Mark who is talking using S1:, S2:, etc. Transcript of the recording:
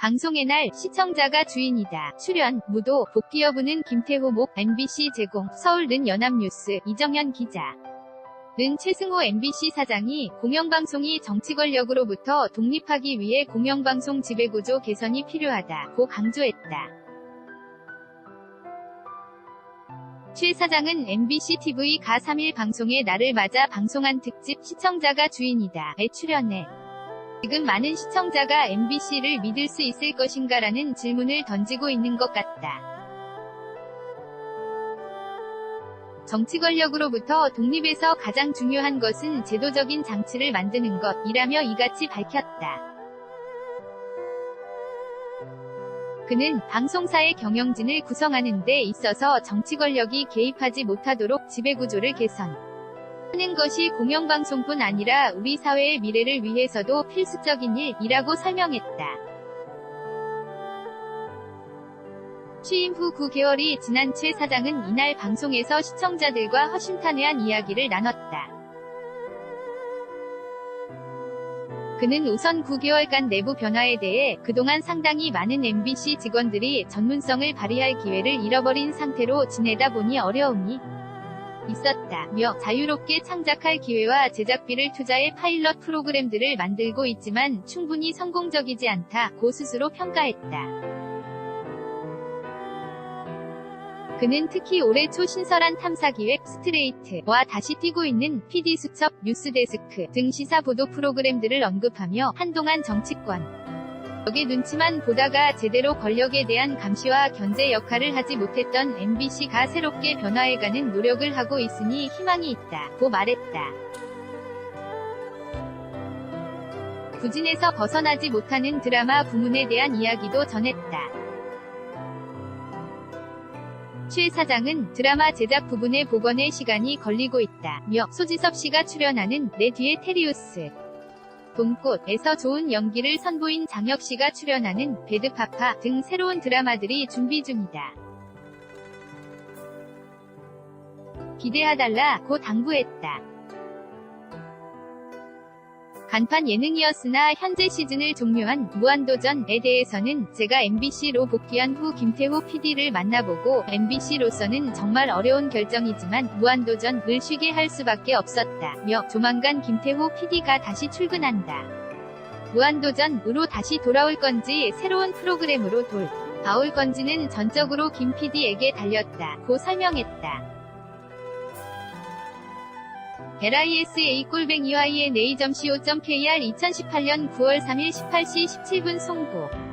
S1: 방송의 날 시청자가 주인이다. 출연 무도 복귀 여부는 김태호 목 MBC 제공. 서울 는 연합뉴스 이정현 기자. 는 최승호 MBC 사장이 공영방송이 정치 권력으로부터 독립하기 위해 공영방송 지배구조 개선이 필요하다고 강조했다. 최 사장은 MBC TV 가 3일 방송의 날을 맞아 방송한 특집 시청자가 주인이다에 출연해 지금 많은 시청자가 MBC를 믿을 수 있을 것인가라는 질문을 던지고 있는 것 같다. 정치 권력으로부터 독립해서 가장 중요한 것은 제도적인 장치를 만드는 것이라며 이같이 밝혔다. 그는 방송사의 경영진을 구성하는 데 있어서 정치 권력이 개입하지 못하도록 지배구조를 개선. 하는 것이 공영방송뿐 아니라 우리 사회의 미래를 위해서도 필수적인 일이라고 설명했다. 취임 후 9개월이 지난 최 사장은 이날 방송에서 시청자들과 허심탄회한 이야기를 나눴다. 그는 우선 9개월간 내부 변화에 대해 그동안 상당히 많은 MBC 직원들이 전문성을 발휘할 기회를 잃어버린 상태로 지내다 보니 어려움이 있었다며 자유롭게 창작할 기회와 제작비를 투자해 파일럿 프로그램들을 만들고 있지만 충분히 성공적이지 않다고 스스로 평가했다. 그는 특히 올해 초 신설한 탐사기획 스트레이트와 다시 뛰고 있는 PD수첩, 뉴스데스크 등 시사 보도 프로그램들을 언급하며 한동안 정치권 역의 눈치만 보다가 제대로 권력에 대한 감시와 견제 역할을 하지 못했던 MBC가 새롭게 변화해가는 노력을 하고 있으니 희망이 있다 고 말했다. 부진에서 벗어나지 못하는 드라마 부문에 대한 이야기도 전했다. 최 사장은 드라마 제작 부분의 복원에 시간이 걸리고 있다 며 소지섭 씨가 출연하는 내 뒤에 테리우스 봄꽃에서 좋은 연기를 선보인 장혁 씨가 출연하는 배드파파 등 새로운 드라마들이 준비 중이다. 기대하달라 고 당부했다. 간판 예능이었으나 현재 시즌을 종료한 무한도전에 대해서는 제가 MBC로 복귀한 후 김태호 PD를 만나보고 MBC로서는 정말 어려운 결정이지만 무한도전을 쉬게 할 수밖에 없었다며 조만간 김태호 PD가 다시 출근한다. 무한도전으로 다시 돌아올 건지 새로운 프로그램으로 돌아올 건지는 전적으로 김 PD에게 달렸다 고 설명했다. LISA 꼴뱅이 YNA.co.kr 2018년 9월 3일 18시 17분 송고